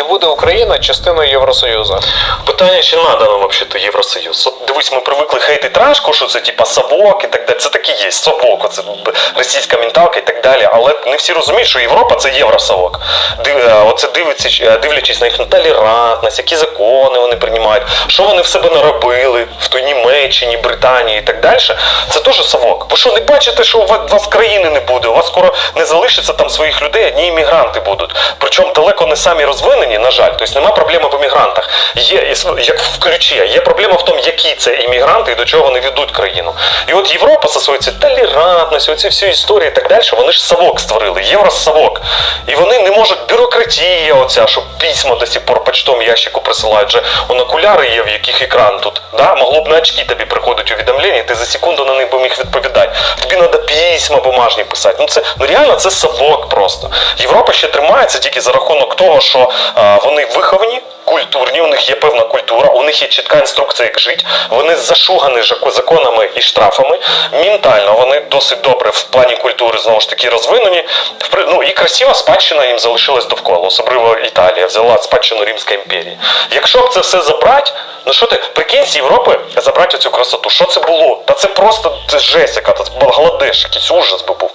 Чи буде Україна частиною Євросоюзу? Питання, чи надо нам взагалі Євросоюз? От дивись, ми привикли хейтити рашку, що це типа совок і так далі. Це так і є, совок, оце російська менталка і так далі. Але не всі розуміють, що Європа це євросовок. Е, оце дивиться, е, дивлячись на їхню толерантність, які закони вони приймають, що вони в себе наробили в той Німеччині, Британії і так далі. Це теж совок. Ви що, не бачите, що у вас, країни не буде? У вас скоро не залишиться там своїх людей, одні іммігранти будуть. Причому далеко не самі розвинені, на жаль. Тобто нема проблеми в іммігрантах. Є як в ключі, є проблема в тому, які це іммігранти і до чого вони ведуть країну. І от Європа зі своєю цією толерантністю, оці всі історії і так далі, вони ж совок створили, євросовок. І вони можуть бюрократія, оця, що письма до сих пор почтом ящику присилають. Вже он окуляри є, в яких екран тут. Да? Могло б на очки тобі приходить увідомлення, ти за секунду на них би міг відповідати. Тобі треба письма бумажні писати. Ну це ну реально це совок просто. Європа ще тримається тільки за рахунок того, що а, вони виховані. Культурні, них є певна культура, у них є чітка інструкція, як жити. Вони зашугані законами і штрафами. Ментально вони досить добре в плані культури знову ж таки розвинені. Ну і красива спадщина їм залишилась довкола, особливо Італія взяла спадщину Римської імперії. Якщо б це все забрати, ну що ти прикинь з Європи забрати цю красоту? Що це було? Та це просто жесть, яка це Бангладеш, якийсь ужас би був.